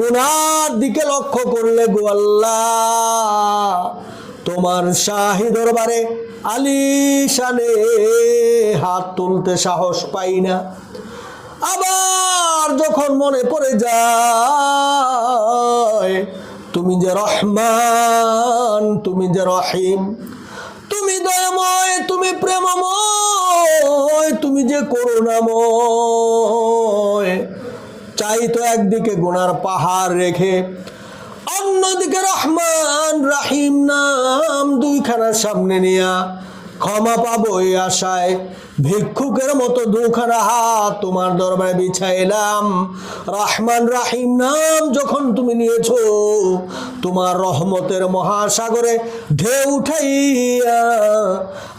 গুনার দিকে লক্ষ্য করলে গো আল্লাহ, তোমার শাহি দরবারে আলিশানে হাত তুলতে সাহস পাই না। আবার যখন মনে পড়ে যায়, তুমি যে রহমান, তুমি যে রহিম, তুমি দয়াময়, তুমি প্রেমময়, তুমি যে করুণাময় চাই তো একদিকে গুনার পাহাড় রেখে অন্যদিকে রহমান রাহিম নাম দুইখানা সামনে নিয়া ক্ষমা পাবো এই আশায়। ভিক্ষুকের মতো দুখানা হাত তোমার দরবারে বিছাইলাম। রহমান রাহিম নাম যখন তুমি নিয়েছো, তোমার রহমতের মহাসাগরে ঢেউ উঠাইয়া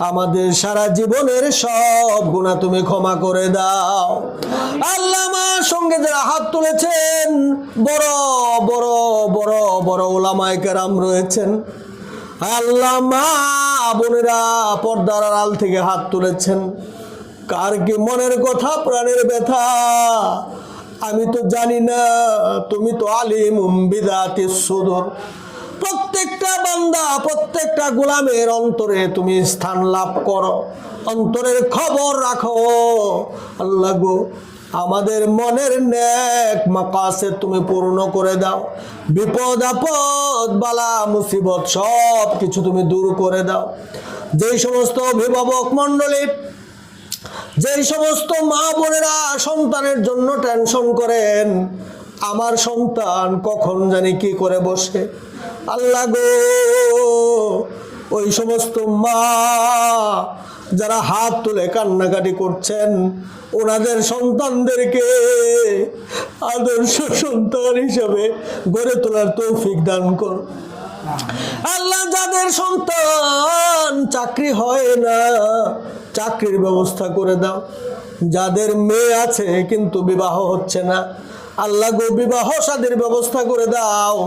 আমাদের সারা জীবনের সব গুণা তুমি ক্ষমা করে দাও। আল্লাহ আমার সঙ্গে যারা হাত তুলেছেন, বড় বড় বড় বড় ওলামায় কেরাম রয়েছেন। আল্লাহ মা বোনেরা পর্দার আড়াল থেকে হাত তুলেছেন। কার কি মনের কথা, প্রাণের ব্যথা? আমি তো জানি না, তুমি তো আলিম বিদাতি সুদর। প্রত্যেকটা বান্দা, প্রত্যেকটা গোলামের অন্তরে তুমি স্থান লাভ করো। অন্তরের খবর রাখো। আল্লাহ গো আমাদের মনের ন্যাক মাকাসে তুমি পূর্ণ করে দাও। বিপদ, আপদ, বালা, মুসিবত সব কিছু তুমি দূর করে দাও। যেই সমস্ত অভিভাবক মণ্ডলী, যেই সমস্ত মা বোনেরা সন্তানের জন্য টেনশন করেন, আমার সন্তান কখন জানি কি করে বসে। আল্লাহ গো, ওই সমস্ত মা যারা হাত তুলে কান্নাকাটি করছেন, ওনাদের সন্তানদেরকে আদর্শ সন্তান হিসাবে গড়ে তোলার তৌফিক দান কর। আল্লাহ যাদের সন্তান, চাকরি হয় না, চাকরির ব্যবস্থা করে দাও। যাদের মেয়ে আছে কিন্তু বিবাহ হচ্ছে না, আল্লাহ গো বিবাহ সাদের ব্যবস্থা করে দাও।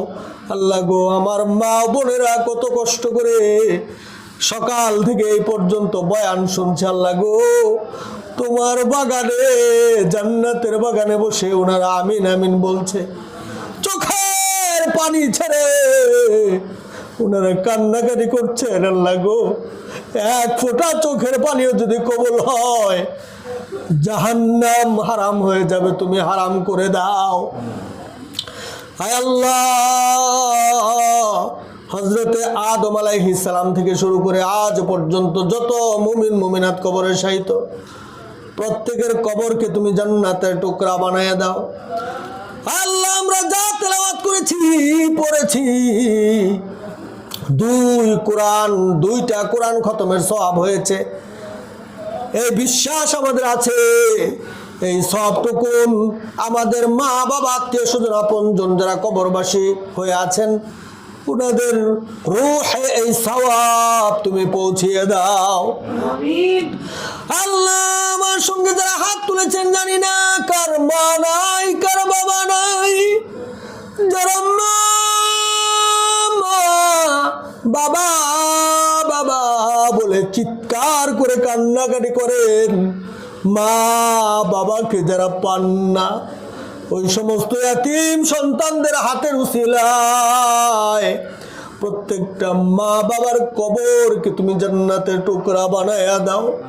আল্লাহ গো আমার মা বোনেরা কত কষ্ট করে সকাল থেকে এই পর্যন্ত বয়ান শুনছে আল্লাহ গো। তোমার বাগানে, জান্নাতের বাগানে বসে ওনারা আমিন আমিন বলছে, চোখের পানি ছেড়ে ওনারা কান্নাকাটি করছেন আল্লাহ গো। এক ফোঁটা চোখের পানিও যদি কবল হয়, জাহান্নাম হারাম হয়ে যাবে, তুমি হারাম করে দাও। আল্লাহ! হজরতে আদম আলাইহিস সালাম থেকে শুরু করে আজ পর্যন্ত যত মুমিন মুমিনাত কবরের সাহিত্য প্রত্যেকের কবরকে তুমি জান্নাতের টুকরা বানায় দাও। আল্লাহ, আমরা যা তেলাওয়াত করেছি, পড়েছি। দুই কোরআন, দুইটা কোরআন খতমের সব হয়েছে। এই বিশ্বাস আমাদের আছে। এই সবটুকুন আমাদের মা বাবা আত্মীয় স্বজন আপনজন যারা কবরবাসী হয়ে আছেন ওনাদের রুহে এই সওয়াব তুমি পৌঁছিয়ে দাও। আল্লাহ আমার সঙ্গে যারা হাত তুলেছেন জানি না কার মা নাই কার বাবা নাই। যারা মা মা, বাবা বাবা বলে চিৎকার করে কান্নাকাটি করেন মা বাবাকে যারা পান না ওই সমস্ত এতিম সন্তানদের হাতের উসিলায় প্রত্যেকটা মা বাবার কবরকে তুমি জান্নাতের টুকরা বানায়া দাও।